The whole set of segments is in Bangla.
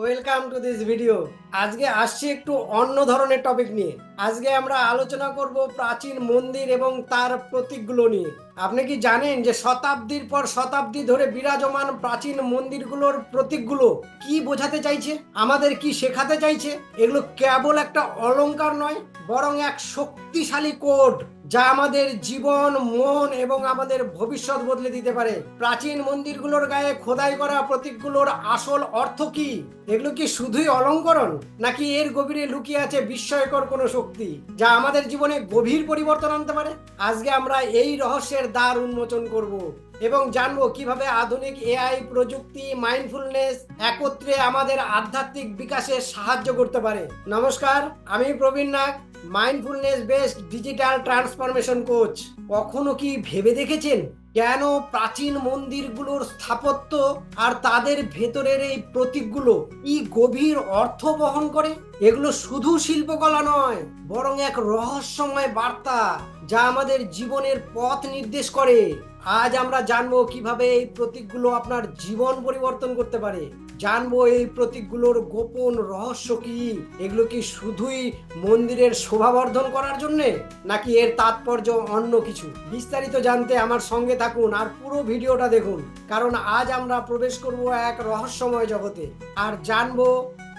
ওয়েলকাম টু দিস ভিডিও আজকে আসছি একটু অন্য ধরনের টপিক নিয়ে। আজকে আমরা আলোচনা করব প্রাচীন মন্দির এবং তার প্রতীকগুলো নিয়ে। আপনি কি জানেন যে শতাব্দীর পর শতাব্দী ধরে বিরাজমান প্রাচীন মন্দিরগুলোর প্রতীকগুলো কি বোঝাতে চাইছে? আমাদের কি শেখাতে চাইছে? এগুলো কেবল একটা অলংকার নয়, বরং এক শক্তিশালী কোড। যা আমাদের জীবন, মন এবং আমাদের ভবিষ্যৎ বদলে দিতে পারে। প্রাচীন মন্দিরগুলোর গায়ে খোদাই করা প্রতীকগুলোর আসল অর্থ কি? এগুলো কি শুধুই অলঙ্করণ, নাকি এর গভীরে লুকিয়ে আছে বিস্ময়কর কোনো শক্তি, যা আমাদের জীবনে গভীর পরিবর্তন আনতে পারে? আজকে আমরা এই রহস্যের দ্বার উন্মোচন করব। এবং জানব কীভাবে আধুনিক এআই প্রযুক্তি মাইন্ডফুলনেস একত্রে আমাদের আধ্যাত্মিক বিকাশে সাহায্য করতে পারে। নমস্কার, আমি Prabin Nag mindfulness based digital transformation coach কখনো কি ভেবে দেখেছেন কেন প্রাচীন মন্দিরগুলোর স্থাপত্য আর তাদের ভেতরের এই প্রতীকগুলো কি গভীর অর্থ বহন করে? এগুলো শুধু শিল্পকলা নয়, বরং এক রহস্যময় বার্তা যা আমাদের জীবনের পথ নির্দেশ করে। আজ আমরা জানব কীভাবে এই প্রতীকগুলো আপনার জীবন পরিবর্তন করতে পারে। জানব এই প্রতীকগুলোর গোপন রহস্য কি? এগুলো কি শুধুই মন্দিরের শোভাবর্ধন করার জন্য, নাকি এর তাৎপর্য অন্য কিছু? বিস্তারিত জানতে আমার সঙ্গে থাকুন আর পুরো ভিডিওটা দেখুন, কারণ আজ আমরা প্রবেশ করব এক রহস্যময় জগতে। আর জানব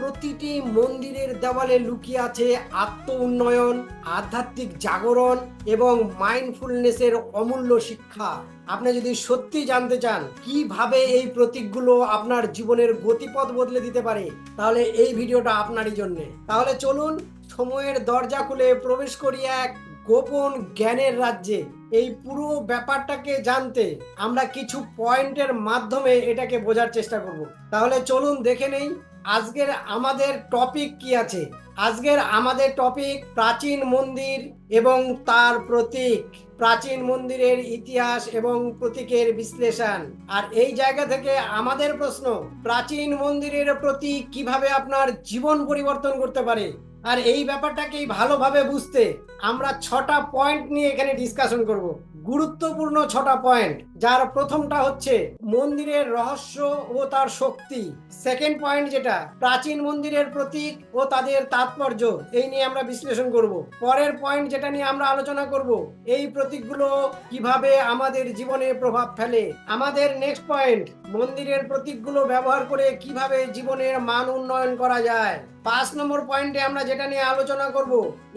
প্রতিটি মন্দিরের দেওয়ালে লুকিয়ে আছে আত্ম উন্নয়ন আধ্যাত্মিক জাগরণ এবং মাইন্ডফুলনেসের অমূল্য শিক্ষা। আপনি যদি সত্যি জানতে চান কীভাবে এই প্রতীকগুলো আপনার জীবনের গতিপথ বদলে দিতে পারে, তাহলে এই ভিডিওটা আপনারই জন্য। তাহলে চলুন, সময়ের দরজা খুলে প্রবেশ করি এক গোপন জ্ঞানের রাজ্যে। এই পুরো ব্যাপারটাকে জানতে আমরা কিছু পয়েন্টের মাধ্যমে এটাকে বোঝার চেষ্টা করব। তাহলে চলুন দেখে নেই আজকের আমাদের টপিক কি আছে? আজকের আমাদের টপিক প্রাচীন মন্দির এবং তার প্রতীক। প্রাচীন মন্দিরের ইতিহাস এবং প্রতীকের বিশ্লেষণ। আর এই জায়গা থেকে আমাদের প্রশ্ন, প্রাচীন মন্দিরের প্রতীক কীভাবে আপনার জীবন পরিবর্তন করতে পারে? আর এই ব্যাপারটাকেই ভালোভাবে বুঝতে আমরা ছটা পয়েন্ট নিয়ে এখানে ডিসকাশন করব। গুরুত্বপূর্ণ ছটা পয়েন্ট যার প্রথমটা হচ্ছে মন্দিরের রহস্য ও তার শক্তি। সেকেন্ড পয়েন্ট যেটা, প্রাচীন মন্দিরের প্রতীক ও তাদের তাৎপর্য, এই নিয়ে আমরা বিশ্লেষণ করব। পরের পয়েন্ট যেটা নিয়ে আমরা আলোচনা করব, এই প্রতীকগুলো কীভাবে আমাদের জীবনে প্রভাব ফেলে। আমাদের নেক্সট পয়েন্ট মন্দিরের প্রতীকগুলো ব্যবহার করে কীভাবে জীবনের মান উন্নয়ন করা যায়। পাঁচ নম্বর পয়েন্টে আমরা যেটা নিয়ে আলোচনা করব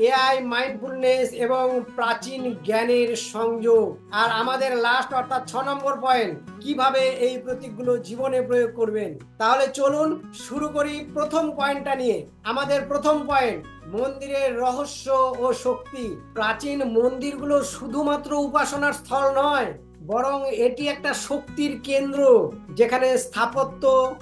এআই মাইন্ডফুলনেস এবং প্রাচীন জ্ঞানের সংযোগ। আর আমাদের লাস্ট অর্থাৎ নম্বর পয়েন্ট কীভাবে এই প্রতীকগুলো জীবনে প্রয়োগ করবেন? তাহলে চলুন শুরু করি প্রথম পয়েন্টটা নিয়ে। আমাদের প্রথম পয়েন্ট মন্দিরের রহস্য ও শক্তি। প্রাচীন মন্দিরগুলো শুধুমাত্র উপাসনার স্থল নয়, বরং এটি একটা শক্তির কেন্দ্র, যেখানে স্থাপত্য,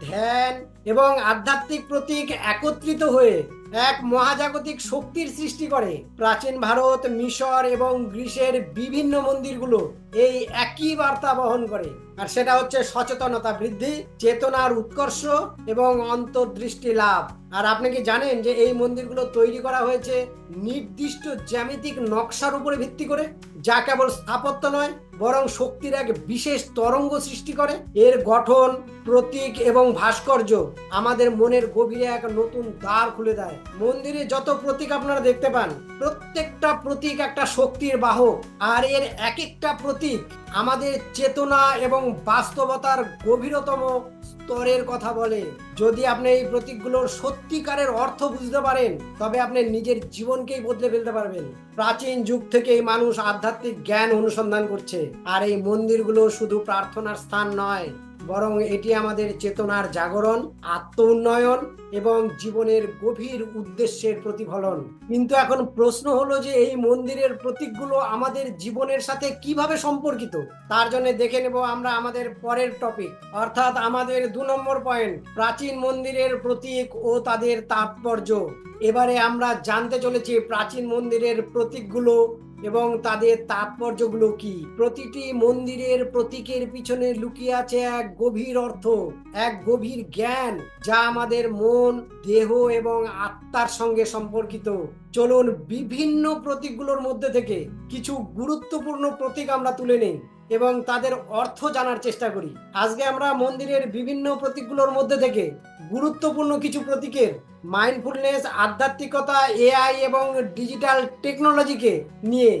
ধ্যান এবং আধ্যাত্মিক প্রতীক একত্রিত হয়ে এক মহাজাগতিক শক্তির সৃষ্টি করে। প্রাচীন ভারত, মিশর এবং গ্রিসের বিভিন্ন মন্দিরগুলো এই একই বার্তা বহন করে। আর সেটা হচ্ছে সচেতনতা বৃদ্ধি, চেতনার উৎকর্ষ এবং অন্তর্দৃষ্টি লাভ। আর আপনি কি জানেন যে এই মন্দিরগুলো তৈরি করা হয়েছে নির্দিষ্ট জ্যামিতিক নকশার উপরে ভিত্তি করে? যা কেবল স্থাপত্য নয়, বরং শক্তির এক বিশেষ তরঙ্গ সৃষ্টি করে। এর গঠন প্রতীক এবং ভাস্কর্য আমাদের মনের গভীরে এক নতুন দ্বার খুলে দেয়। মন্দিরে যত প্রতীক আপনারা দেখতে পান, প্রত্যেকটা প্রতীক একটা শক্তির বাহক। আর এর এক একটা প্রতীক আমাদের চেতনা এবং বাস্তবতার গভীরতম স্তরের কথা বলে। যদি আপনি এই প্রতীকগুলোর সত্যিকারের অর্থ বুঝতে পারেন, তবে আপনি নিজের জীবনকেই বদলে ফেলতে পারবেন। প্রাচীন যুগ থেকেই মানুষ আধ্যাত্মিক জ্ঞান অনুসন্ধান করছে। আর এই মন্দিরগুলো শুধু প্রার্থনার স্থান নয় বরং এটি আমাদের চেতনার জাগরণ আত্ম উন্নয়ন এবং জীবনের গভীর উদ্দেশ্যের প্রতিফলন। কিন্তু এখন প্রশ্ন হলো যে এই মন্দিরের প্রতীকগুলো আমাদের জীবনের সাথে কীভাবে সম্পর্কিত? তার জন্য দেখে নেব আমরা আমাদের পরের টপিক অর্থাৎ আমাদের দু নম্বর পয়েন্ট প্রাচীন মন্দিরের প্রতীক ও তাদের তাৎপর্য। এবারে আমরা জানতে চলেছি প্রাচীন মন্দিরের প্রতীকগুলো এবং তাদের তাৎপর্যগুলো কি? প্রতিটি মন্দিরের প্রতীকের পিছনে লুকিয়ে আছে এক গভীর অর্থ, এক গভীর জ্ঞান, যা আমাদের মন, দেহ এবং আত্মার সঙ্গে সম্পর্কিত। চলুন বিভিন্ন প্রতীকগুলোর মধ্যে থেকে কিছু গুরুত্বপূর্ণ প্রতীক আমরা তুলে নেই। এবং তাদের অর্থ জানার চেষ্টা করি। আজকে আমরা মন্দিরের বিভিন্ন প্রতীকগুলোর মধ্যে থেকে গুরুত্বপূর্ণ কিছু প্রতীকের মাইন্ডফুলনেস আধ্যাত্মিকতা এআই এবং ডিজিটাল টেকনোলজিকে নিয়ে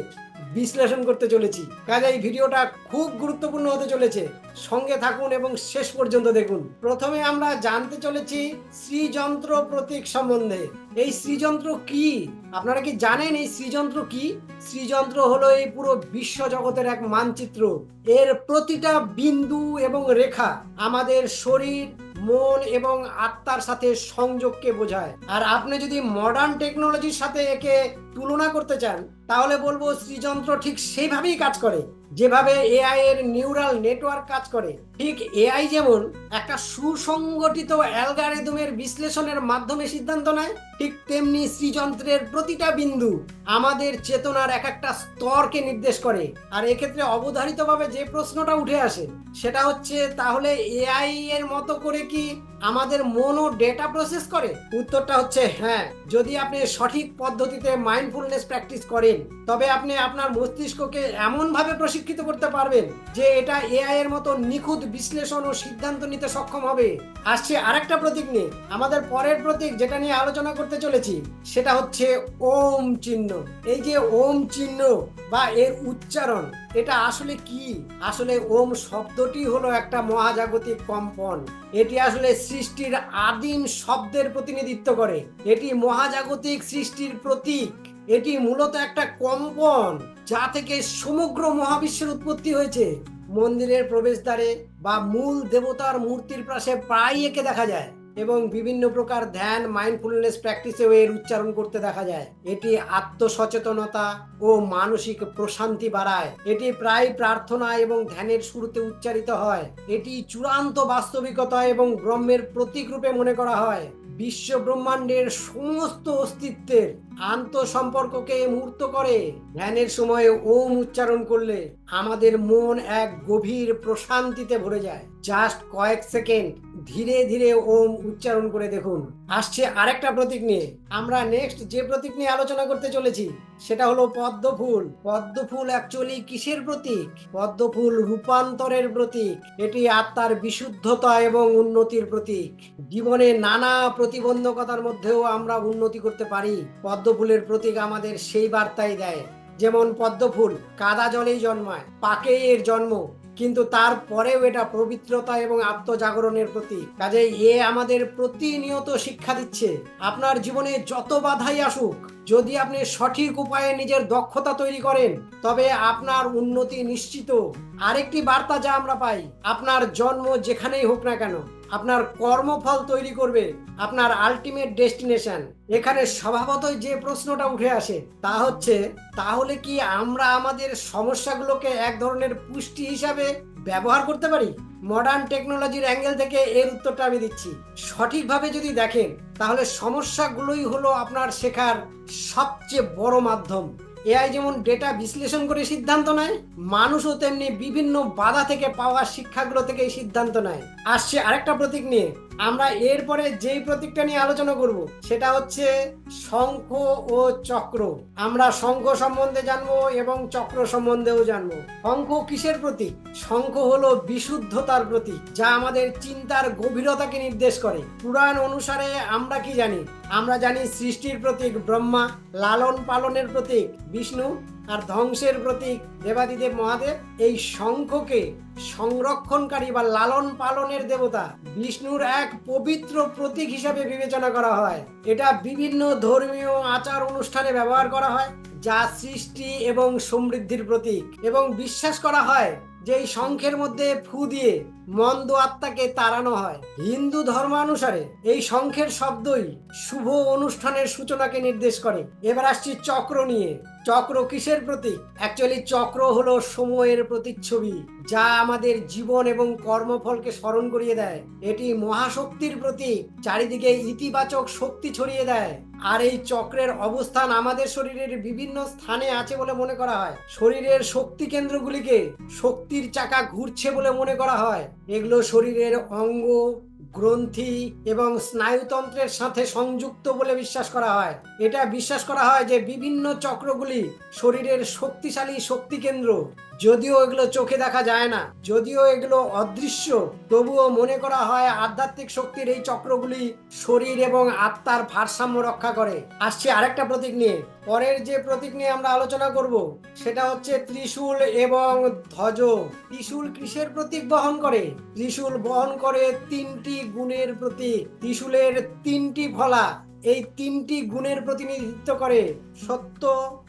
বিশ্লেষণ করতে চলেছি। কাজে এই ভিডিওটা খুব গুরুত্বপূর্ণ হতে চলেছে। সঙ্গে থাকুন এবং শেষ পর্যন্ত দেখুন। প্রথমে আমরা জানতে চলেছি শ্রীযন্ত্র প্রতীক সম্বন্ধে। এই শ্রীযন্ত্র কি? আপনারা কি জানেন এই শ্রীযন্ত্র কি? শ্রীযন্ত্র হলো এই পুরো বিশ্ব জগতের এক মানচিত্র। এর প্রতিটা বিন্দু এবং রেখা আমাদের শরীর মন এবং আত্মার সাথে সংযোগকে বোঝায়। আর আপনি যদি মডার্ন টেকনোলজির সাথে একে তুলনা করতে চান, তাহলে বলব শ্রীযন্ত্র ঠিক সেইভাবেই কাজ করে। যেভাবে এআই এর নিউরাল নেটওয়ার্ক কাজ করে, ঠিক এআই যেমন একটা সুসংগঠিত অ্যালগারিদমের বিশ্লেষণের মাধ্যমে সিদ্ধান্ত নেয়, ঠিক তেমনি শ্রীযন্ত্রের প্রতিটা বিন্দু আমাদের চেতনার এক একটা স্তরকে নির্দেশ করে। আর এক্ষেত্রে অবধারিতভাবে যে প্রশ্নটা উঠে আসে, সেটা হচ্ছে, তাহলে এআই এর মতো করে কি আমাদের মন ও ডেটা প্রসেস করে? উত্তরটা হচ্ছে হ্যাঁ। যদি আপনি সঠিক পদ্ধতিতে মাইন্ডফুলনেস প্র্যাকটিস করেন, তবে আপনি আপনার মস্তিষ্ককে এমনভাবে প্রশিক্ষিত করতে পারবেন যে এটা এআই এর মতো নিখুঁত বিশ্লেষণ ও সিদ্ধান্ত নিতে সক্ষম হবে। আসছে আরেকটা প্রতীক নিয়ে। আমাদের পরের প্রতীক যেটা নিয়ে আলোচনা করতে চলেছি, সেটা হচ্ছে ওম চিহ্ন। এই যে ওম চিহ্ন বা এর উচ্চারণ, এটা আসলে কি? আসলে ওম শব্দটি হলো একটা মহাজাগতিক কম্পন। এটি আসলে সৃষ্টির আদিম শব্দের প্রতিনিধিত্ব করে। এটি মহাজাগতিক সৃষ্টির প্রতীক। এটি মূলত একটা কম্পন যা থেকে সমগ্র মহাবিশ্বের উৎপত্তি হয়েছে। মন্দিরের প্রবেশদ্বারে বা মূল দেবতার মূর্তির পাশে প্রায় একে দেখা যায় এবং বিভিন্ন প্রকার ধ্যান মাইন্ডফুলনেস প্র্যাকটিসেও এর উচ্চারণ করতে দেখা যায়। এটি আত্মসচেতনতা ও মানসিক প্রশান্তি বাড়ায়। এটি প্রায় প্রার্থনা এবং ধ্যানের শুরুতে উচ্চারিত হয়। এটি চূড়ান্ত বাস্তবিকতা এবং ব্রহ্মের প্রতীক রূপে মনে করা হয়। বিশ্ব ব্রহ্মাণ্ডের সমস্ত অস্তিত্বের আন্তঃসম্পর্ককে মূর্ত করে। ধ্যানের সময়ে ওম উচ্চারণ করলে আমাদের মন এক গভীর প্রশান্তিতে ভরে যায়। জাস্ট কয়েক সেকেন্ড ধীরে ধীরে ওম উচ্চারণ করে দেখুন। আসছে আরেকটা প্রতীক নিয়ে। আমরা নেক্সট যে প্রতীক নিয়ে আলোচনা করতে চলেছি, সেটা হলো পদ্ম ফুল পদ্ম ফুল অ্যাকচুয়ালি কিসের প্রতীক? পদ্ম ফুল রূপান্তরের প্রতীক। এটি আত্মার বিশুদ্ধতা এবং উন্নতির প্রতীক। জীবনে নানা প্রতিবন্ধকতার মধ্যেও আমরা উন্নতি করতে পারি। পদ্ম ফুলের প্রতীক আমাদের সেই বার্তাই দেয়। যেমন পদ্মফুল কাদা জলেই জন্মায় পাকেই এর জন্ম, কিন্তু তারপরেও এটা পবিত্রতা এবং আত্মজাগরণের প্রতীক। কাজে এ আমাদের প্রতিনিয়ত শিক্ষা দিচ্ছে, আপনার জীবনে যত বাধাই আসুক, যদি আপনি সঠিক উপায়ে নিজের দক্ষতা তৈরি করেন, তবে আপনার উন্নতি নিশ্চিত। আরেকটি বার্তা যা আমরা পাই, আপনার জন্ম যেখানেই হোক না কেন, আপনার কর্মফল তৈরি করবে, আপনার আলটিমেট ডেস্টিনেশন এখানে স্বভাবতই যে প্রশ্নটা উঠে আসে, তা হচ্ছে, তাহলে কি আমরা আমাদের সমস্যাগুলোকে এক ধরনের পুষ্টি হিসাবে ব্যবহার করতে পারি? মডার্ন টেকনোলজির অ্যাঙ্গেল থেকে এর উত্তরটা আমি দিচ্ছি। সঠিকভাবে যদি দেখেন, তাহলে সমস্যাগুলোই হলো আপনার শেখার সবচেয়ে বড় মাধ্যম। এআই যেমন ডেটা বিশ্লেষণ করে সিদ্ধান্ত নেয়, মানুষও তেমনি বিভিন্ন বাধা থেকে পাওয়া শিক্ষাগুলো থেকে এই সিদ্ধান্ত নেয়। আসছে আরেকটা প্রতীক নিয়ে। আমরা এরপরে যেই প্রতীকটা নিয়ে আলোচনা করব, সেটা হচ্ছে শঙ্খ ও চক্র। আমরা শঙ্খ সম্বন্ধে জানব এবং চক্র সম্বন্ধেও জানব। শঙ্খ কিসের প্রতীক? শঙ্খ হলো বিশুদ্ধতার প্রতীক, যা আমাদের চিন্তার গভীরতাকে নির্দেশ করে। পুরাণ অনুসারে আমরা কি জানি? আমরা জানি সৃষ্টির প্রতীক ব্রহ্মা লালন পালনের প্রতীক বিষ্ণু আর ধ্বংসের প্রতীক দেবাদিদেব মহাদেব এই শঙ্খকে সংরক্ষণকারী বা লালন পালনের দেবতা বিষ্ণুর এক পবিত্র প্রতীক হিসাবে বিবেচনা করা হয়। এটা বিভিন্ন ধর্মীয় আচার অনুষ্ঠানে ব্যবহার করা হয়, যা সৃষ্টি এবং সমৃদ্ধির প্রতীক এবং বিশ্বাস করা হয় যে এই শঙ্খের মধ্যে ফু দিয়ে মন্দ আত্মাকে তাড়ানো হয়। হিন্দু ধর্মানুসারে এই শঙ্খের শব্দই শুভ অনুষ্ঠানের সূচনাকে নির্দেশ করে। এবার আসছি চক্র নিয়ে। চক্র কিসের প্রতীক? অ্যাকচুয়ালি চক্র হলো সময়ের প্রতিচ্ছবি, যা আমাদের জীবন এবং কর্মফলকে স্মরণ করিয়ে দেয়। এটি মহাশক্তির প্রতীক, চারিদিকে ইতিবাচক শক্তি ছড়িয়ে দেয়। আর এই চক্রের অবস্থান আমাদের শরীরের বিভিন্ন স্থানে আছে বলে মনে করা হয়। শরীরের শক্তি কেন্দ্রগুলিকে শক্তির চাকা ঘুরছে বলে মনে করা হয়। এগুলো শরীরের অঙ্গ, গ্রন্থি এবং স্নায়ুতন্ত্রের সাথে সংযুক্ত বলে বিশ্বাস করা হয়। এটা বিশ্বাস করা হয় যে বিভিন্ন চক্রগুলি শরীরের শক্তিশালী শক্তি কেন্দ্র। যদিও এগুলো চোখে দেখা যায় না, যদিও এগুলো অদৃশ্য, তবুও মনে করা হয় আধ্যাত্মিক শক্তির এই চক্রগুলি শরীর এবং আত্মার ভারসাম্য রক্ষা করে। আসছে আরেকটা প্রতীক নিয়ে। পরের যে প্রতীক নিয়ে আমরা আলোচনা করব, সেটা হচ্ছে ত্রিশূল এবং ধ্বজ। ত্রিশূল কিসের প্রতীক বহন করে? ত্রিশূল বহন করে তিনটি গুণের প্রতীক। ত্রিশূলের তিনটি ফলা এই তিনটি গুণের প্রতিনিধিত্ব করে সত্য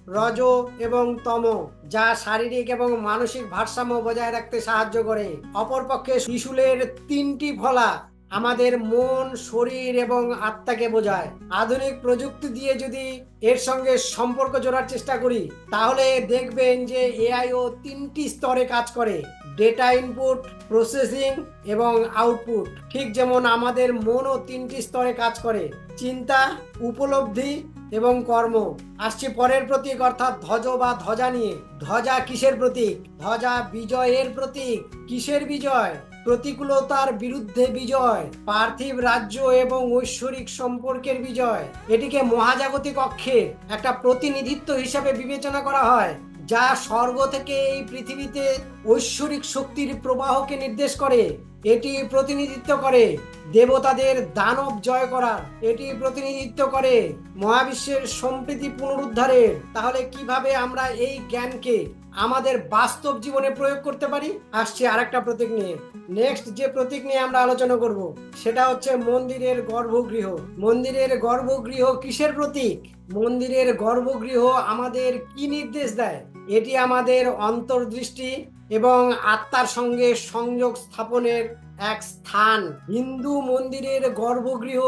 রজ এবং তম, যা শারীরিক এবং মানসিক ভারসাম্য বজায় রাখতে সাহায্য করে। অপরপক্ষে ত্রিশূলের তিনটি ফলা আমাদের মন, শরীর এবং আত্মাকে বোঝায়। আধুনিক প্রযুক্তি দিয়ে যদি এর সঙ্গে সম্পর্ক জোড়ার চেষ্টা করি, তাহলে দেখবেন যে এআইও তিনটি স্তরে কাজ করে। ডেটা ইনপুট, প্রসেসিং এবং আউটপুট। ঠিক যেমন আমাদের মনও তিনটি স্তরে কাজ করে। চিন্তা, উপলব্ধি এবং কর্ম। আসছে পরের প্রতীক, অর্থাৎ ধ্বজ বা ধ্বজা নিয়ে। ধ্বজা কিসের প্রতীক? ধ্বজা বিজয়ের প্রতীক। কিসের বিজয়? প্রতিকূলতার বিরুদ্ধে বিজয়। পার্থিব রাজ্য এবং ঐশ্বরিক সম্পর্কের বিজয়। এটিকে মহাজাগতিক অক্ষের একটা প্রতিনিধিত্ব হিসাবে বিবেচনা করা হয়। যা স্বর্গ থেকে এই পৃথিবীতে ঐশ্বরিক শক্তির প্রবাহকে নির্দেশ করে, এটি প্রতিনিধিত্ব করে, দেবতাদের দানব জয় করার, এটি প্রতিনিধিত্ব করে মহাবিশ্বের সম্প্রীতি পুনরুদ্ধারের। তাহলে কীভাবে আমরা এই জ্ঞানকে আমাদের বাস্তব জীবনে প্রয়োগ করতে পারি? আসছে আরেকটা প্রতীক নিয়ে। নেক্সট যে প্রতীক নিয়ে আমরা আলোচনা করব, সেটা হচ্ছে মন্দিরের গর্ভগৃহ। মন্দিরের গর্ভগৃহ কিসের প্রতীক? মন্দিরের গর্ভগৃহ আমাদের কি নির্দেশ দেয়? এটি আমাদের অন্তর্দৃষ্টি এবং আত্মার সঙ্গে সংযোগ স্থাপনের এক স্থান। হিন্দু মন্দিরের গর্ভগৃহ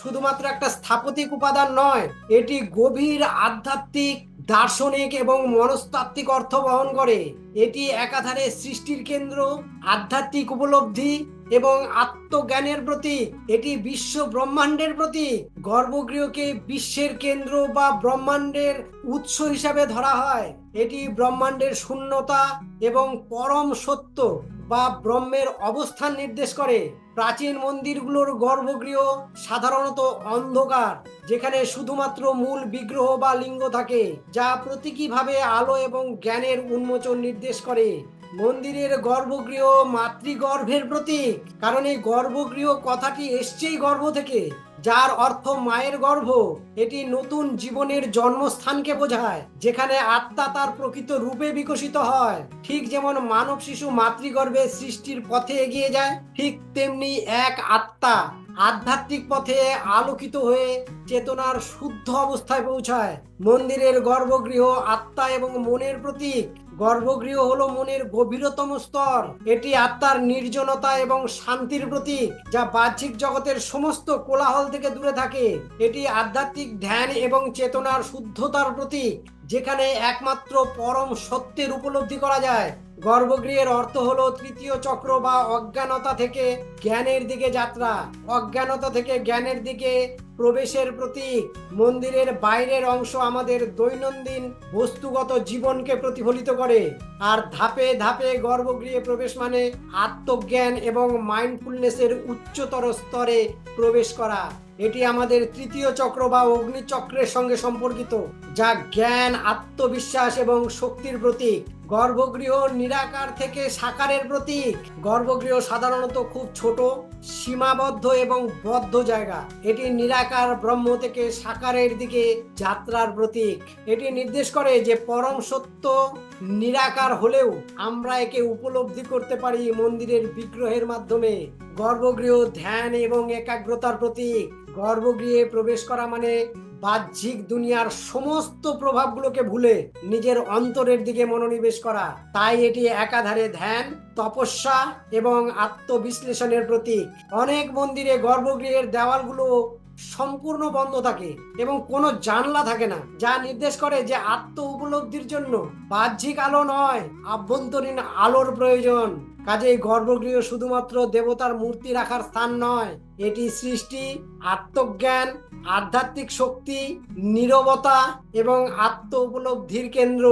শুধুমাত্র একটা স্থাপতিক উপাদান নয়, এটি গভীর আধ্যাত্মিক দার্শনিক এবং মনস্তাত্ত্বিক অর্থ বহন করে। এটি একাধারে সৃষ্টির কেন্দ্র, আধ্যাত্মিক উপলব্ধি এবং আত্মজ্ঞানের প্রতীক। এটি বিশ্ব ব্রহ্মাণ্ডের প্রতীক। গর্ভগৃহকে বিশ্বের কেন্দ্র বা ব্রহ্মাণ্ডের উৎস হিসাবে ধরা হয়। এটি ব্রহ্মাণ্ডের শূন্যতা এবং পরম সত্য। বা ব্রহ্মের অবস্থান নির্দেশ করে। প্রাচীন মন্দিরগুলোর গর্ভগৃহ সাধারণত অন্ধকার, যেখানে শুধুমাত্র মূল বিগ্রহ বা লিঙ্গ থাকে, যা প্রতীকীভাবে আলো এবং জ্ঞানের উন্মোচন নির্দেশ করে। মন্দিরের গর্ভগৃহ মাতৃগর্ভের প্রতীক, কারণ এই গর্ভগৃহ কথাটি এসছেই গর্ভ থেকে। যার অর্থ মায়ের গর্ভ, এটি নতুন জীবনের জন্মস্থানকে বোঝায়, যেখানে আত্মা তার প্রকৃত রূপে বিকশিত হয়। ঠিক যেমন মানব শিশু মাতৃগর্ভে সৃষ্টির পথে এগিয়ে যায়, ঠিক তেমনি এক আত্মা আধ্যাত্মিক পথে আলোকিত হয়ে চেতনার শুদ্ধ অবস্থায় পৌঁছায়। মন্দিরের গর্ভগৃহ আত্মা এবং মনের প্রতীক গর্ভগৃহ হল মনের গভীরতম স্তর। এটি আত্মার নির্জনতা এবং শান্তির প্রতীক, যা বাহ্যিক জগতের সমস্ত কোলাহল থেকে দূরে থাকে। এটি আধ্যাত্মিক ধ্যান এবং চেতনার শুদ্ধতার প্রতীক, যেখানে একমাত্র পরম সত্যের উপলব্ধি করা যায়। গর্ভগৃহের অর্থ হলো তৃতীয় চক্র বা অজ্ঞানতা থেকে জ্ঞানের দিকে যাত্রা। অজ্ঞানতা থেকে জ্ঞানের দিকে প্রবেশের প্রতীক। মন্দিরের বাইরের অংশ আমাদের দৈনন্দিন বস্তুগত জীবনকে প্রতিফলিত করে। আর ধাপে ধাপে গর্ভগৃহে প্রবেশ মানে আত্মজ্ঞান এবং মাইন্ডফুলনেসের উচ্চতর স্তরে প্রবেশ করা। এটি আমাদের তৃতীয় চক্র বা অগ্নিচক্রের সঙ্গে সম্পর্কিত, যা জ্ঞান, আত্মবিশ্বাস এবং শক্তির প্রতীক। গর্ভগৃহ নিরাকার থেকে সাকারের প্রতীক। গর্ভগৃহ সাধারণত খুব ছোট, সীমাবদ্ধ এবং বদ্ধ জায়গা। এটি নিরাকার ব্রহ্ম থেকে সাকারের দিকে যাত্রার প্রতীক। এটি নির্দেশ করে যে পরম সত্য নিরাকার হলেও আমরা একে উপলব্ধি করতে পারি মন্দিরের বিগ্রহের মাধ্যমে। গর্ভগৃহ ধ্যান এবং একাগ্রতার প্রতীক। গর্ভগৃহে প্রবেশ করা মানে বাহ্যিক দুনিয়ার সমস্ত প্রভাবগুলোকে ভুলে নিজের অন্তরের দিকে মনোনিবেশ করা। তাই এটি একাধারে ধ্যান, তপস্যা এবং আত্মবিশ্লেষণের প্রতীক। অনেক মন্দিরে গর্ভগৃহের দেওয়ালগুলো সম্পূর্ণ বন্ধ থাকে এবং কোনো জানলা থাকে না, যা নির্দেশ করে যে আত্ম উপলব্ধির জন্য বাহ্যিক আলো নয়, আভ্যন্তরীণ আলোর প্রয়োজন। কাজেই গর্ভগৃহ শুধুমাত্র দেবতার মূর্তি রাখার স্থান নয়, এটি সৃষ্টি, আত্মজ্ঞান, আধ্যাত্মিক শক্তি, নীরবতা এবং আত্ম উপলব্ধির কেন্দ্র।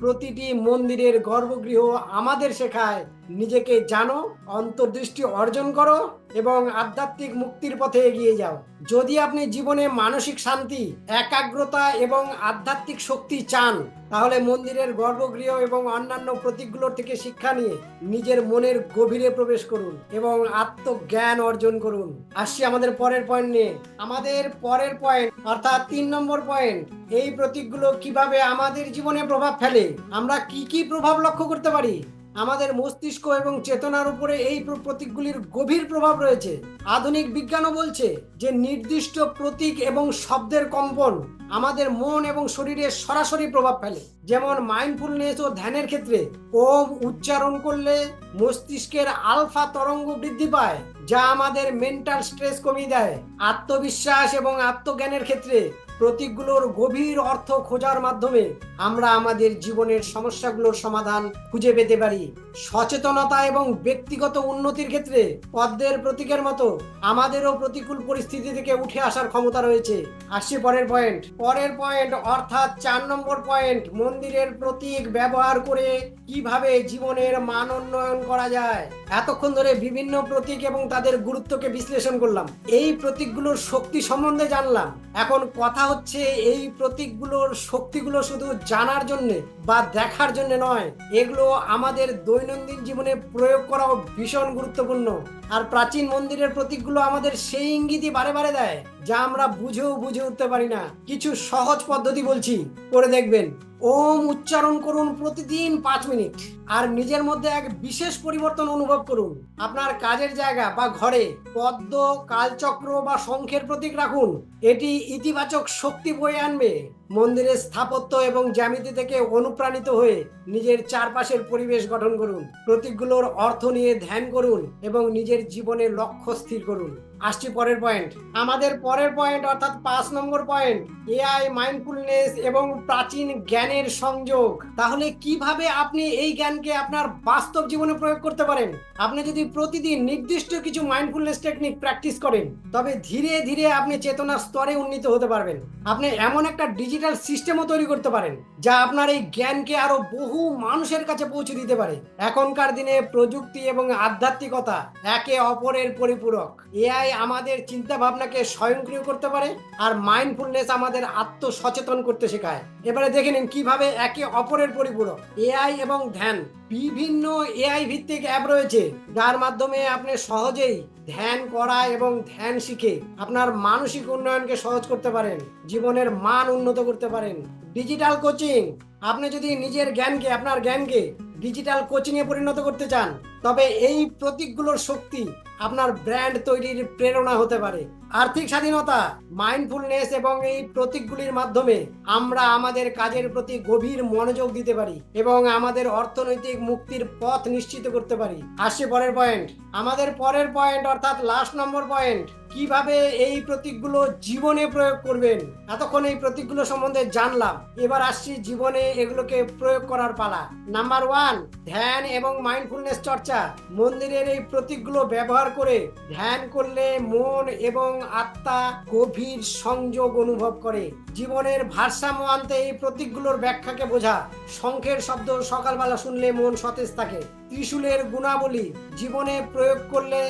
প্রতিটি মন্দিরের গর্ভগৃহ আমাদের শেখায়, নিজেকে জানো, অন্তর্দৃষ্টি অর্জন করো এবং আধ্যাত্মিক মুক্তির পথে এগিয়ে যাও। যদি আপনি জীবনে মানসিক শান্তি, একাগ্রতা এবং আধ্যাত্মিক শক্তি চান তাহলে মন্দিরের গর্ভগৃহ এবং অন্যান্য প্রতীকগুলোর থেকে শিক্ষা নিয়ে নিজের মনের গভীরে প্রবেশ করুন এবং আত্মজ্ঞান অর্জন করুন। আসছি আমাদের পরের পয়েন্ট নিয়ে। আমাদের পরের পয়েন্ট অর্থাৎ তিন নম্বর পয়েন্ট এই প্রতীকগুলো কীভাবে আমাদের জীবনে প্রভাব ফেলে? আমরা কি কি প্রভাব লক্ষ্য করতে পারি? আমাদের মস্তিষ্ক এবং চেতনার উপরে এই প্রতীকগুলির গভীর প্রভাব রয়েছে। আধুনিক বিজ্ঞানও বলছে যে নির্দিষ্ট প্রতীক এবং শব্দের কম্পন আমাদের মন এবং শরীরে সরাসরি প্রভাব ফেলে। যেমন মাইন্ডফুলনেস ও ধ্যানের ক্ষেত্রে ওম উচ্চারণ করলে মস্তিষ্কের আলফা তরঙ্গ বৃদ্ধি পায়, যা আমাদের মেন্টাল স্ট্রেস কমিয়ে দেয়। আত্মবিশ্বাস এবং আত্মজ্ঞানের ক্ষেত্রে প্রতীকগুলোর গভীর অর্থ খোঁজার মাধ্যমে আমরা আমাদের জীবনের সমস্যাগুলোর সমাধান খুঁজে পেতে পারি। সচেতনতা এবং ব্যক্তিগত উন্নতির ক্ষেত্রে পদ্মের প্রতীকের মতো আমাদেরও প্রতিকূল পরিস্থিতি থেকে উঠে আসার ক্ষমতা রয়েছে। আসছি পরের পয়েন্ট। পরের পয়েন্ট অর্থাৎ চার নম্বর পয়েন্ট, মন্দিরের প্রতীক ব্যবহার করে কীভাবে জীবনের মান উন্নয়ন করা যায়। এতক্ষণ ধরে বিভিন্ন প্রতীক এবং তাদের গুরুত্বকে বিশ্লেষণ করলাম। এই প্রতীকগুলোর শক্তি সম্বন্ধে জানলাম। এখন কথা হচ্ছে এই প্রতীকগুলোর শক্তিগুলো শুধু জানার জন্য বা দেখার জন্য নয়, এগুলো আমাদের দৈনন্দিন জীবনে প্রয়োগ করাও ভীষণ গুরুত্বপূর্ণ। আর প্রাচীন মন্দিরের প্রতীকগুলো আমাদের সেই ইঙ্গিতই বারে বারে দেয়, যা আমরা বুঝেও বুঝে উঠতে পারি না। কিছু সহজ পদ্ধতি বলছি, করে দেখবেন। ওম উচ্চারণ করুন প্রতিদিন পাঁচ মিনিট আর নিজের মধ্যে এক বিশেষ পরিবর্তন অনুভব করুন। আপনার কাজের জায়গা বা ঘরে পদ্ম, কালচক্র বা শঙ্খের প্রতীক রাখুন। এটি ইতিবাচক শক্তি বয়ে আনবে। মন্দিরের স্থাপত্য এবং জ্যামিতি থেকে অনুপ্রাণিত হয়ে নিজের চারপাশের পরিবেশ গঠন করুন। প্রতীকগুলোর অর্থ নিয়ে ধ্যান করুন এবং নিজের জীবনের লক্ষ্য স্থির করুন। আসছি পরের পয়েন্ট আমাদের পরের পয়েন্ট অর্থাৎ পাঁচ নম্বর পয়েন্ট এআই মাইন্ডফুলনেস এবং প্রাচীন জ্ঞানের সংযোগ। তাহলে কীভাবে আপনি এই জ্ঞানকে আপনার বাস্তব জীবনে প্রয়োগ করতে পারেন? আপনি যদি প্রতিদিন নির্দিষ্ট কিছু মাইন্ডফুলনেস টেকনিক প্র্যাকটিস করেন, তবে ধীরে ধীরে আপনি চেতনার স্তরে উন্নীত হতে পারবেন। আপনি এমন একটা ডিজিটাল সিস্টেমও তৈরি করতে পারেন, যা আপনার এই জ্ঞানকে আরও বহু মানুষের কাছে পৌঁছে দিতে পারে। এখনকার দিনে প্রযুক্তি এবং আধ্যাত্মিকতা একে অপরের পরিপূরক। এআই আমাদের চিন্তা ভাবনাকে স্বয়ংক্রিয় করতে পারে আর মাইন্ডফুলনেস আমাদের আত্মসচেতন করতে শেখায়। এবারে দেখে নিন কীভাবে একে অপরের পরিপূরক এআই এবং ধ্যান, বিভিন্ন এআই ভিত্তিক অ্যাপ রয়েছে, যার মাধ্যমে আপনি সহজেই ধ্যান করা এবং ধ্যান শিখে আপনার মানসিক উন্নয়নকে সহজ করতে পারেন, জীবনের মান উন্নত করতে পারেন। ডিজিটাল কোচিং, আপনি যদি নিজের জ্ঞানকে, আপনার জ্ঞানকে ডিজিটাল কোচিংয়ে পরিণত করতে চান তবে এই প্রতীকগুলোর শক্তি আপনার ব্র্যান্ড তৈরির প্রেরণা হতে পারে। আর্থিক স্বাধীনতা, মাইন্ডফুলনেস এবং এই প্রতীকগুলির মাধ্যমে আমরা আমাদের কাজের প্রতি গভীর মনোযোগ দিতে পারি এবং আমাদের অর্থনৈতিক মুক্তির পথ নিশ্চিত করতে পারি। আসছে পরের পয়েন্ট। আমাদের পরের পয়েন্ট অর্থাৎ লাস্ট নম্বর পয়েন্ট। কীভাবে এই প্রতীকগুলো জীবনে প্রয়োগ করবেন? এতক্ষণ এই প্রতীকগুলো সম্বন্ধে জানলাম। এবার আসছি জীবনে এগুলোকে প্রয়োগ করার পালা। নাম্বার ওয়ান, ধ্যান এবং মাইন্ডফুলনেস চর্চা। মন্দিরের এই প্রতীকগুলো ব্যবহার করে ধ্যান করলে মন এবং আত্মা গভীর সংযোগ অনুভব করে। জীবনের ভারসাম্য আনতে এই প্রতীকগুলোর ব্যাখ্যাকে বোঝা। শঙ্খের শব্দ সকালবেলা শুনলে মন সতেজ থাকে। ত্রিশূলের গুণাবলী জীবনে প্রয়োগ করলে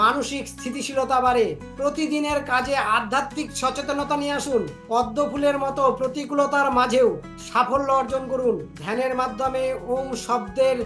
মানসিক স্থিতিশীলতা বাড়ে। প্রতিদিনের কাজে আধ্যাত্মিক সচেতনতা নিয়ে আসুন। পদ্ম ফুলের মতো প্রতিকূলতার মাঝেও সাফল্য অর্জন করুন। ধ্যানের মাধ্যমে ওম শব্দের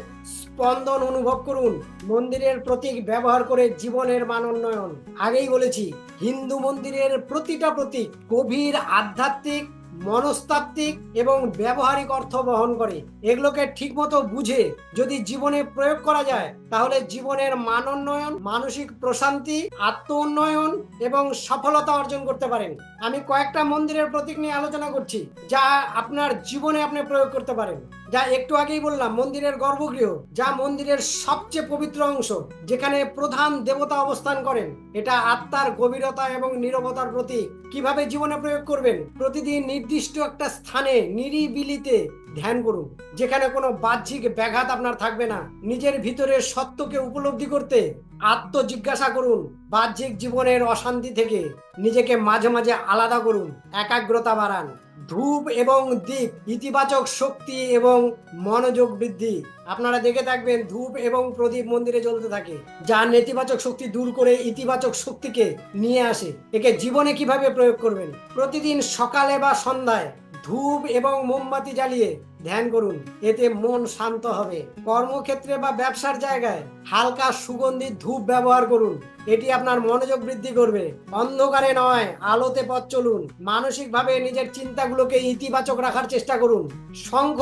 স্পন্দন অনুভব করুন। মন্দিরের প্রতীক ব্যবহার করে জীবনের মান উন্নয়ন। আগেই বলেছি, হিন্দু মন্দিরের প্রতিটা প্রতীক গভীর আধ্যাত্মিক, মনস্তাত্ত্বিক এবং ব্যবহারিক অর্থ বহন করে। এগুলোকে ঠিকমতো বুঝে যদি জীবনে প্রয়োগ করা যায় তাহলে জীবনের মান উন্নয়ন, মানসিক প্রশান্তি, আত্ম উন্নয়ন এবং সফলতা অর্জন করতে পারেন। আমি কয়েকটা মন্দিরের প্রতীক নিয়ে আলোচনা করছি, যা আপনার জীবনে আপনি প্রয়োগ করতে পারেন। যা একটু আগেই বললাম, মন্দিরের গর্ভগৃহ, যা মন্দিরের সবচেয়ে পবিত্র অংশ, যেখানে প্রধান দেবতা অবস্থান করেন। এটা আত্মার গভীরতা এবং নীরবতার প্রতীক। কীভাবে জীবনে প্রয়োগ করবেন? প্রতিদিন নির্দিষ্ট একটা স্থানে নিরিবিলিতে ধ্যান করুন। যেখানে কোনো বাহ্যিক ব্যাঘাত আপনার থাকবে না। নিজের ভিতরের সত্যকে উপলব্ধি করতে আত্মজিজ্ঞাসা করুন। বাহ্যিক জীবনের অশান্তি থেকে নিজেকে মাঝে মাঝে আলাদা করুন। একাগ্রতা বাড়ান। ধূপ এবং দীপ, ইতিবাচক শক্তি এবং মনোযোগ বৃদ্ধি। আপনারা দেখে থাকবেন ধূপ এবং প্রদীপ মন্দিরে জ্বলতে থাকে। যা নেতিবাচক শক্তি দূর করে ইতিবাচক শক্তিকে নিয়ে আসে। একে জীবনে কীভাবে প্রয়োগ করবেন? প্রতিদিন সকালে বা সন্ধ্যায় ধূপ এবং মোমবাতি জ্বালিয়ে ধ্যান করুন। এতে মন শান্ত হবে। কর্মক্ষেত্রে বা ব্যবসার জায়গায় হালকা সুগন্ধি ধূপ ব্যবহার করুন। এটি আপনার মনোযোগ বৃদ্ধি করবে। অন্ধকারে নয়, আলোতে পথ চলুন। মানসিকভাবে নিজের চিন্তাগুলোকে ইতিবাচক রাখার চেষ্টা করুন। শঙ্খ,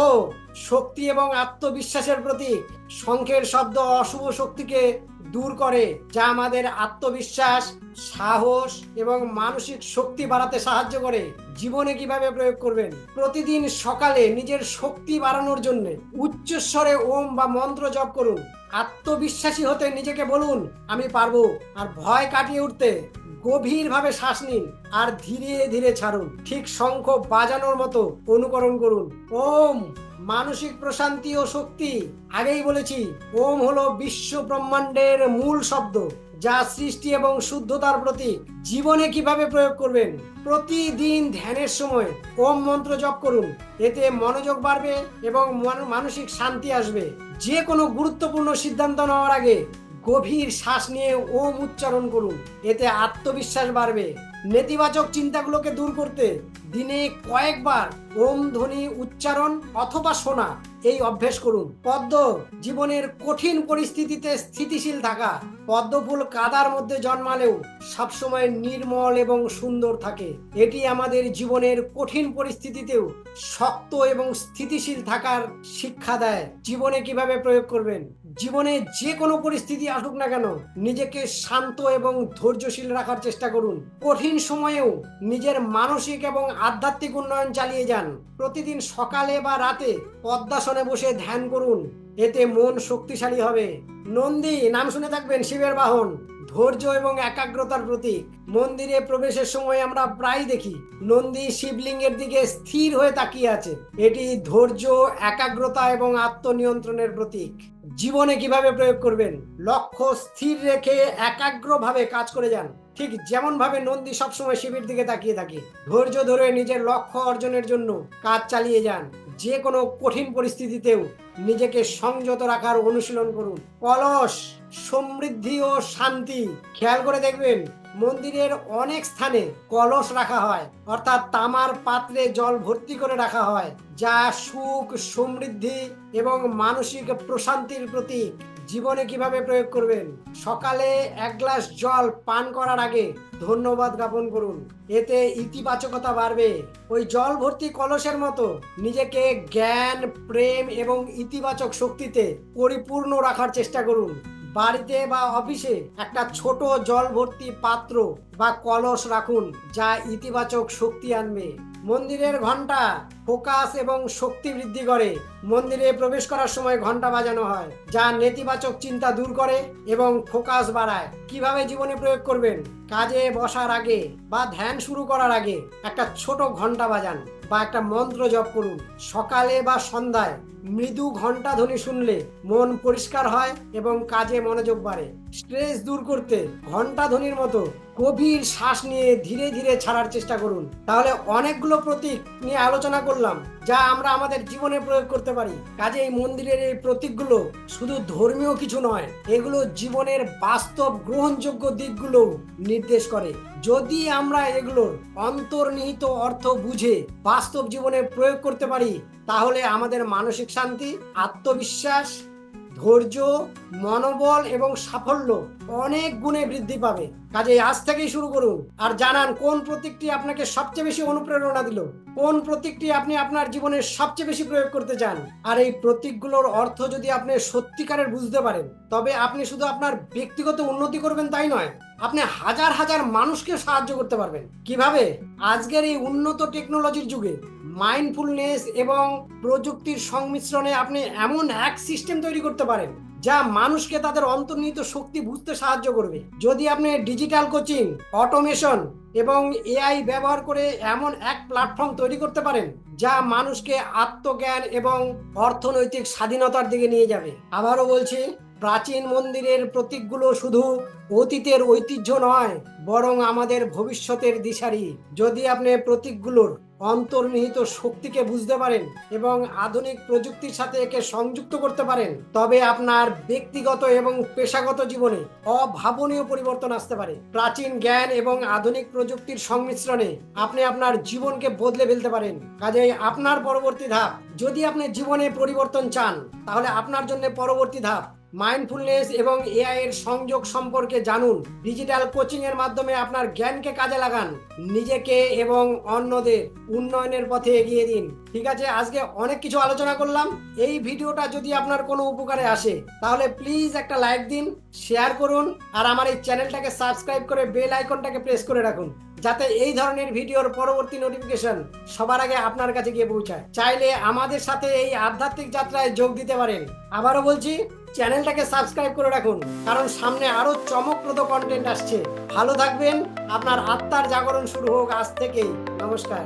শক্তি এবং আত্মবিশ্বাসের প্রতীক। শঙ্খের শব্দ অশুভ শক্তিকে দূর করে, যা আমাদের আত্মবিশ্বাস, সাহস এবং মানসিক শক্তি বাড়াতে সাহায্য করে। জীবনে কীভাবে প্রয়োগ করবেন? প্রতিদিন সকালে নিজের শক্তি বাড়ানোর জন্য উচ্চস্বরে ওম বা মন্ত্র জপ করুন। আত্মবিশ্বাসী হতে নিজেকে বলুন, আমি পারব। আর ভয় কাটিয়ে উঠতে গভীরভাবে শ্বাস নিন আর ধীরে ধীরে ছাড়ুন। ঠিক শঙ্খ বাজানোর মতো অনুকরণ করুন। ওম, মানসিক প্রশান্তি ও শক্তি। আগেই বলেছি, ওম হলো বিশ্ব ব্রহ্মাণ্ডের মূল শব্দ, যা সৃষ্টি এবং শুদ্ধতার প্রতীক। জীবনে কীভাবে প্রয়োগ করবেন? প্রতিদিন ধ্যানের সময় ওম মন্ত্র জপ করুন। এতে মনোযোগ বাড়বে এবং মানসিক শান্তি আসবে। যে কোনো গুরুত্বপূর্ণ সিদ্ধান্ত নেওয়ার আগে গভীর শ্বাস নিয়ে ওম উচ্চারণ করুন। এতে আত্মবিশ্বাস বাড়বে। নেতিবাচক চিন্তাগুলোকে দূর করতে দিনে কয়েকবার ওম ধ্বনি উচ্চারণ অথবা শোনা, এই অভ্যেস করুন। পদ্ম জীবনের কঠিন পরিস্থিতিতে স্থিতিশীল থাকা, পদ্ম ফুল কাদার মধ্যে জন্মালেও সবসময় নির্মল এবং সুন্দর থাকে। এটি আমাদের জীবনের কঠিন পরিস্থিতিতেও শক্ত এবং স্থিতিশীল থাকার শিক্ষা দেয়। জীবনে কীভাবে প্রয়োগ করবেন? জীবনে যে কোনো পরিস্থিতি আসুক না কেন, নিজেকে শান্ত এবং ধৈর্যশীল রাখার চেষ্টা করুন। কঠিন সময়েও নিজের মানসিক এবং আধ্যাত্মিক উন্নয়ন চালিয়ে যান। প্রতিদিন সকালে বা রাতে পদ্মাসনে বসে ধ্যান করুন। এতে মন শক্তিশালী হবে। নন্দী, নাম শুনে থাকবেন শিবের বাহন। ধৈর্য এবং একাগ্রতার প্রতীক। মন্দিরে প্রবেশের সময় আমরা প্রায় দেখি, নন্দী শিবলিঙ্গের দিকে স্থির হয়ে তাকিয়ে আছে। এটি ধৈর্য, একাগ্রতা এবং আত্মনিয়ন্ত্রণের প্রতীক। জীবনে কীভাবে প্রয়োগ করবেন? লক্ষ্য স্থির রেখে একাগ্রভাবে কাজ করে যান। ঠিক যেমন ভাবে নন্দী সবসময় শিবির দিকে তাকিয়ে থাকে। ধৈর্য ধরে নিজের লক্ষ্য অর্জনের জন্য কাজ চালিয়ে যান। যে কোনো কঠিন পরিস্থিতিতেও নিজেকে সংযত রাখার অনুশীলন করুন। কলস সমৃদ্ধি ও শান্তি। খেয়াল করে দেখবেন মন্দিরের অনেক স্থানে কলস রাখা হয়, অর্থাৎ তামার পাত্রে জল ভর্তি করে রাখা হয়, যা সুখ, সমৃদ্ধি এবং মানসিক প্রশান্তির প্রতীক। জীবনে কীভাবে প্রয়োগ করবেন? সকালে এক গ্লাস জল পান করার আগে ধন্যবাদ জ্ঞাপন করুন। এতে ইতিবাচকতা বাড়বে। ওই জল ভর্তি কলসের মতো নিজেকে জ্ঞান, প্রেম এবং ইতিবাচক শক্তিতে পরিপূর্ণ রাখার চেষ্টা করুন। বাড়িতে বা অফিসে একটা ছোট জল ভর্তি পাত্র বা কলস রাখুন, যা ইতিবাচক শক্তি আনবে। মন্দিরের ঘণ্টা ফোকাস এবং শক্তি বৃদ্ধি করে। মন্দিরে প্রবেশ করার সময় ঘণ্টা বাজানো হয়, যা নেতিবাচক চিন্তা দূর করে এবং ফোকাস বাড়ায়। কীভাবে জীবনে প্রয়োগ করবেন? কাজে বসার আগে বা ধ্যান শুরু করার আগে একটা ছোট ঘণ্টা বাজান বা একটা মন্ত্র জপ করুন। সকালে বা সন্ধ্যায় মৃদু ঘণ্টা ধ্বনি শুনলে মন পরিষ্কার হয় এবং কাজে মনোযোগ বাড়ে। স্ট্রেস দূর করতে ঘণ্টা ধ্বনির মতো গভীর শ্বাস নিয়ে ধীরে ধীরে ছাড়ার চেষ্টা করুন। তাহলে অনেকগুলো প্রতীক নিয়ে আলোচনা করলাম, যা আমরা আমাদের জীবনে প্রয়োগ করতে পারি। কাজে এই মন্দিরের এই প্রতীকগুলো শুধু ধর্মীয় কিছু নয়, এগুলো জীবনের বাস্তব গ্রহণযোগ্য দিকগুলো নির্দেশ করে। যদি আমরা এগুলোর অন্তর্নিহিত অর্থ বুঝে বাস্তব জীবনে প্রয়োগ করতে পারি তাহলে আমাদের মানসিক শান্তি, আত্মবিশ্বাস, ধৈর্য, মনোবল এবং সাফল্য অনেক গুণে বৃদ্ধি পাবে। কাজে আজ থেকেই শুরু করুন আর জানান কোন প্রতীকটি আপনাকে সবচেয়ে বেশি অনুপ্রেরণা দিল? কোন প্রতীকটি আপনি আপনার জীবনে সবচেয়ে বেশি প্রয়োগ করতে চান? আর এই প্রতীকগুলোর অর্থ যদি আপনি সত্যিকারের বুঝতে পারেন, তবে আপনি শুধু আপনার ব্যক্তিগত উন্নতি করবেন তাই নয় আপনি হাজার হাজার মানুষকে সাহায্য করতে পারবেন। কীভাবে? আজকের এই উন্নত টেকনোলজির যুগে মাইন্ডফুলনেস এবং প্রযুক্তির সংমিশ্রণে আপনি এমন এক সিস্টেম তৈরি করতে পারেন, যা মানুষকে তাদের অন্তর্নিহিত শক্তি বুঝতে সাহায্য করবে। যদি আপনি ডিজিটাল কোচিং অটোমেশন এবং এআই ব্যবহার করে এমন এক প্ল্যাটফর্ম তৈরি করতে পারেন, যা মানুষকে আত্মজ্ঞান এবং অর্থনৈতিক স্বাধীনতার দিকে নিয়ে যাবে। আবারও বলছি প্রাচীন মন্দিরের প্রতীকগুলো শুধু অতীতের ঐতিহ্য নয়, বরং আমাদের ভবিষ্যতের দিশারি। যদি আপনি প্রতীকগুলোর অন্তর্নিহিত শক্তিকে বুঝতে পারেন এবং আধুনিক প্রযুক্তির সাথে একে সংযুক্ত করতে পারেন, তবে আপনার ব্যক্তিগত এবং পেশাগত জীবনে অভাবনীয় পরিবর্তন আসতে পারে। প্রাচীন জ্ঞান এবং আধুনিক প্রযুক্তির সংমিশ্রণে আপনি আপনার জীবনকে বদলে ফেলতে পারেন। কাজেই আপনার পরবর্তী ধাপ, যদি আপনি জীবনে পরিবর্তন চান, তাহলে আপনার জন্য পরবর্তী ধাপ মাইন্ডফুলনেস এবং এআই এর সংযোগ সম্পর্কে জানুন। ডিজিটাল কোচিং এর মাধ্যমে আপনার জ্ঞানকে কাজে লাগান। নিজেকে এবং অন্যদের উন্নয়নের পথে এগিয়ে দিন। ঠিক আছে, আজকে অনেক কিছু আলোচনা করলাম। এই ভিডিওটা যদি আপনার কোনো উপকারে আসে, তাহলে প্লিজ একটা লাইক দিন শেয়ার করুন, আর আমার এই চ্যানেলটাকে সাবস্ক্রাইব করে বেল আইকনটাকে প্রেস করে রাখুন, যাতে এই ধরনের ভিডিওর পরবর্তী নোটিফিকেশন সবার আগে আপনার কাছে গিয়ে পৌঁছায়। চাইলে আমাদের সাথে এই আধ্যাত্মিক যাত্রায় যোগ দিতে পারেন। আবারও বলছি চ্যানেলটাকে সাবস্ক্রাইব করে রাখুন, কারণ সামনে আরও চমকপ্রদ কন্টেন্ট আসছে। ভালো থাকবেন, আপনার আত্মার জাগরণ শুরু হোক আজ থেকেই। নমস্কার।